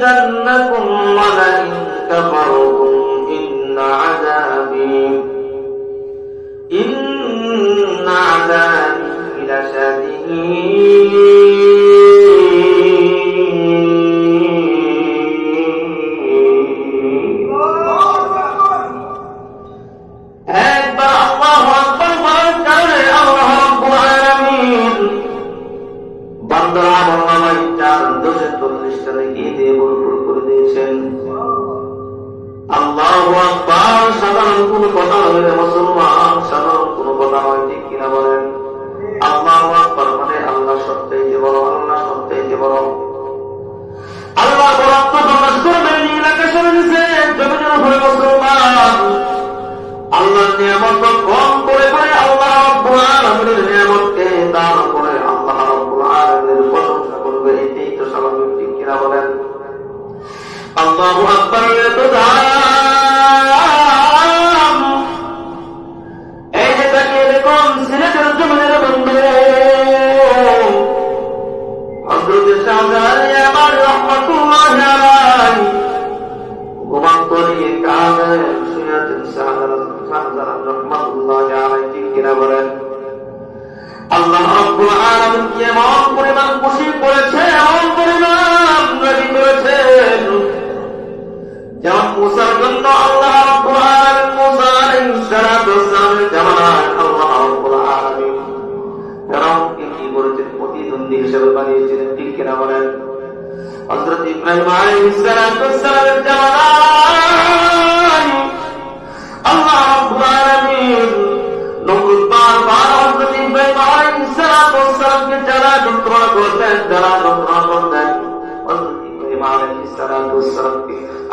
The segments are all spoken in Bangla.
لأزيدنكم ولئن বলেন আল্লাহ রাব্বুল আলামিন কি প্রতিদ্বন্দ্বী হিসেবে বানিয়েছিলেন, ঠিক কিনা বলেন? হযরত ইব্রাহিম আলাইহিস সালাতু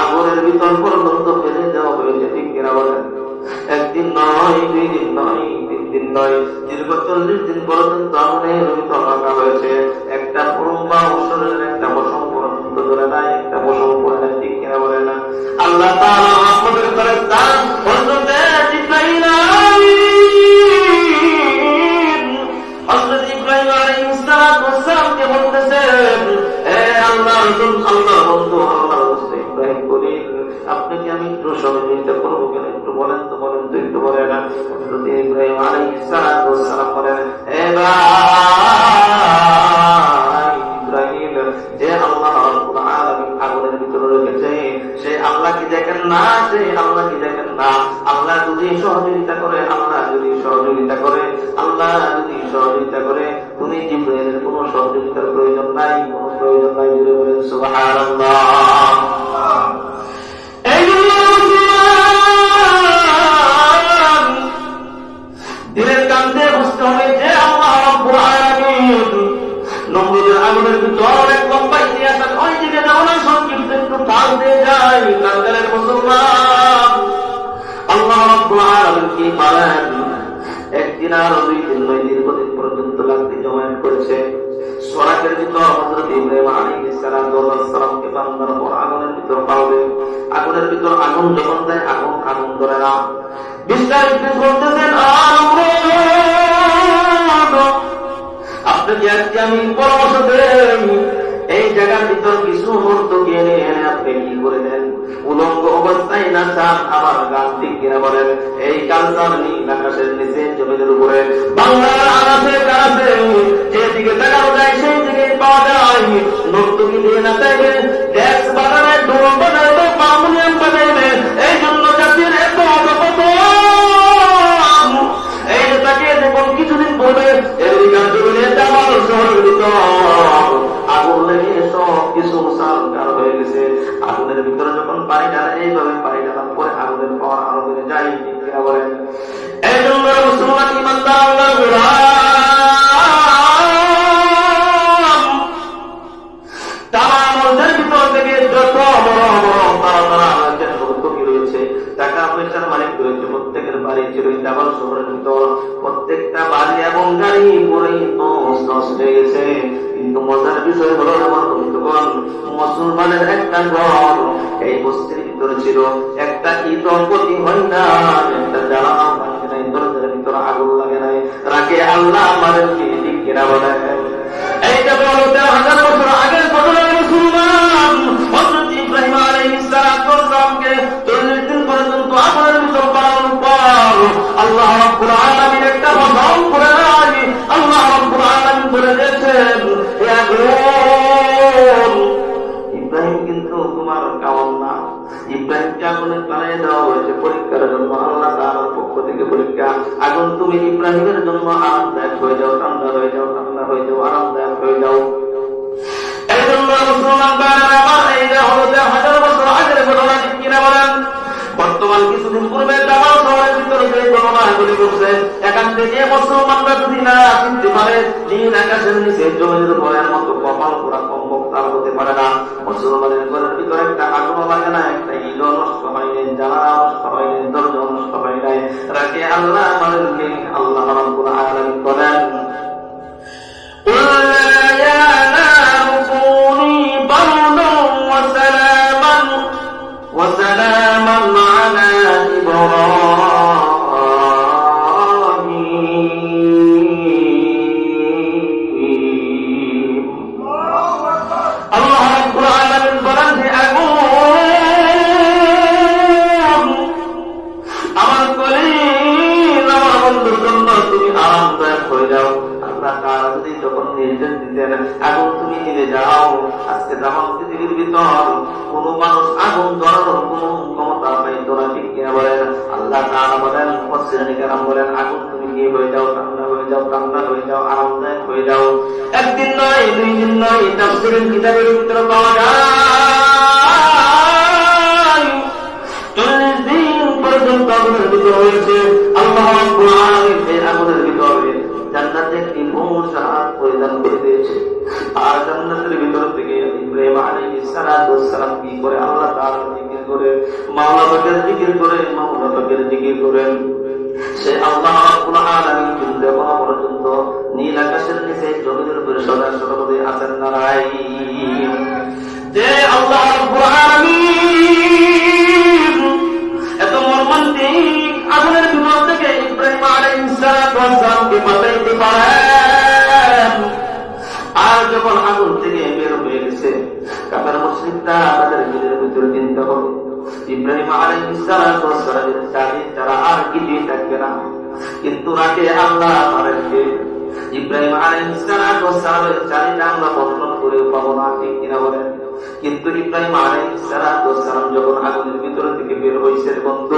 আগুনের ভিতর পর্যন্ত ফেলে দেওয়া হয়েছে, ঠিক কিনা একদিন নয়, দুই দিন নয়, তিন দিন নয়, দীর্ঘ চল্লিশ দিন পর্যন্ত আগুনের ভিতর রাখা হয়েছে। একটা পরম্বা অবসরের একটা বসম পর্যন্ত ধরে নাই, একটা বসম পড়ে ঠিক কিনা বলে না? আল্লাহ তাআলা একদিন আর দুই দিন পর্যন্ত লাগতে করেছে আলাইহিস আগুনের ভিতর আগুন যখন দেয়, আগুন আগুন ধরে না। আপনাকে আমি পরামর্শ দেন এই জায়গার ভিতর কিছু মুহূর্ত গিয়ে আপনি কি করে দেন? অবস্থায় না চান আমার গান ঠিক কিনা বলেন? এই কালচার নীল আকাশের নিচে জমিনের উপরে, বাংলার আনাচে যেদিকে দেখা যায় সেই দিকে পাওয়া যায়। নর্তকী দিয়ে না চাইবে দেশ বানাবে ডাবল শহরের ভিতর প্রত্যেকটা বাড়ি এবং গাড়ি পুরোই নষ্ট হয়ে গেছে কিন্তু মজার বিষয় হলো আমার বন্ধুগণ, মুসলমানের একটা ঘর, এই বস্তির ভিতরে ছিল একটা কি দম্পতি হয় না, একটা জ্বালানো লাগে নাই, দরজার ভিতরে আগুন লাগে নাই রাগে আল্লাহ আমাদের ঠিক কিনা বলে এইটা হাজার বছর আগের আল্লাহ রব্বুল আলামিন একটা বন্ধন করে নাই। আল্লাহ রব্বুল আলামিন বলে দিয়েছেন ইব্রাহিম কিন্তু তোমার কামন না। ইব্রাহিমকে আগুনে পালিয়ে দেওয়া হয়েছে পরীক্ষার জন্য। আল্লাহ তার পক্ষ থেকে পরীক্ষা। আগুন তুমি ইব্রাহিমের জন্য আরামদায়ক হয়ে যাও, ঠান্ডা হয়ে যাও, ঠান্ডা হয়ে যাও, আরাম ঘটনাগুলি এখান থেকে মুসলমানরা যদি না পারে আকাশের নিচে জমির ভয়ের মতো কপাল হতে পারে না। মুসলমানের ঘরের ভিতরে একটা লাগে না, একটা ইল নষ্ট হয়নি জানা নষ্ট হয়নি দরজা নষ্ট হয় নাই। রাখে আল্লাহ আমাদেরকে, আল্লাহ আল্লাহ বলেন আগুন তুমি আরামদায়ক হয়ে যাও। আল্লাহ নিয়ে মানুষ আগুন ধরানোর কোন ক্ষমতা না আল্লাহ তাআলা বলেন, মুফাসসিরিন বলেন, আগুন তুমি কি হয়ে যাও ঠান্ডা হয়ে যাও ঠান্ডা হয়ে যাও আরামদায়ক হয়ে যাও। একদিন নয়, দুই দিন নয়, তাফসীরের কিতাবের ভিতরে পাওয়া যায়। চল্লিশ দিন পর্যন্ত আল্লাহ এই ভিতরে থেকে ইব্রাহিম করে আল্লাহ করে মাওলা করে করেন। সে আল্লাহ রাব্বুল আলামিন কিন্তু পর্যন্ত নীল আকাশের নিচে জমিনের উপরে সদা সর্বদাই আছেন না নাই যে আল্লাহ কিন্তু রাতে আল্লাহ তাদেরকে ইব্রাহিম আলাইহিস সালামের চারিটা আমরা বর্ণন করে পাবো না, ঠিক কিনা বলেন? কিন্তু ইব্রাহিম আলাইহিস সালাম যখন আগুনের ভিতর থেকে বের হয়েছে বন্ধু,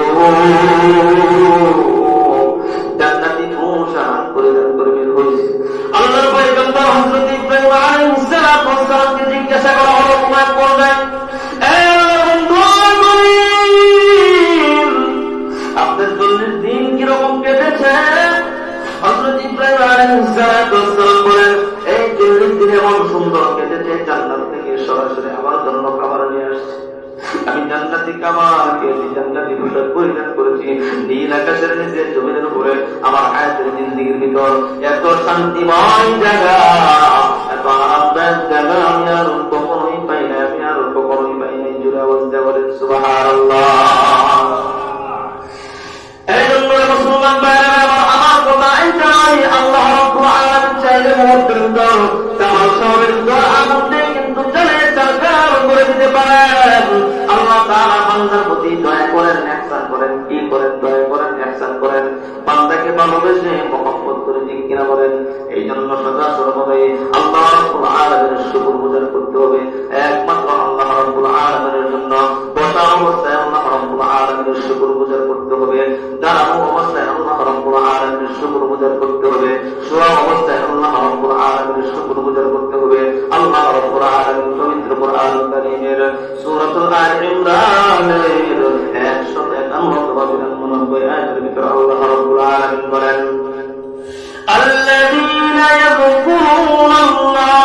জান্নাতি মুশাহাদ করে বের হয়েছে। আল্লাহর পয়গম্বর হযরত ইব্রাহিম আলাইহিস সরাসরি আমার জন্য খাবার নিয়ে আসছে। আমি জান্নাতি খেয়েছি জান্নাতি পোশাক করেছি। নীল আকাশের নিচে, জমিনের উপরে, আমার হায়াতের জিন্দিগির ভিতর। এত শান্তিময় জায়গা, এত আরামদায়ক জায়গা, আমি আর কখনোই পাই না আমি আর কখনোই পাই নাই। জুড়ে অবস্থা বলেন সুবহানাল্লাহ। এই জন্য মুসলমান ভাইরা আমার কথা এটাই, আল্লাহ চাইলে মুহূর্তের ভিতর সর্বদা সর্বদাই আল্লাহ রব্বুল আলামিনের শুকর গুজার করতে হবে। একমাত্র আল্লাহ রব্বুল আলামিনের জন্য। বসা অবস্থায় আল্লাহ রব্বুল আলামিনের শুকর গুজার করতে হবে। দাঁড়ানো অবস্থায় আল্লাহ রব্বুল আলামিনের শুকর গুজার করতে হবে। শোয়া অবস্থায় আল্লাহ রব্বুল আলামিনের শুকর গুজার করতে হবে। আল্লাহ রব্বুল আলামিন পবিত্র কোরআন কারীমের সূরাতুল আল ইমরানের 151 নম্বর আয়াতের ভিতরে আল্লাহ রব্বুল আলামিন বলেন আল্লাহ يذكرون الله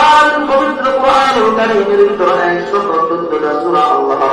পবিত্র কোরআনুল কারীমের ভিতরে 172 টা সূরা আল্লাহ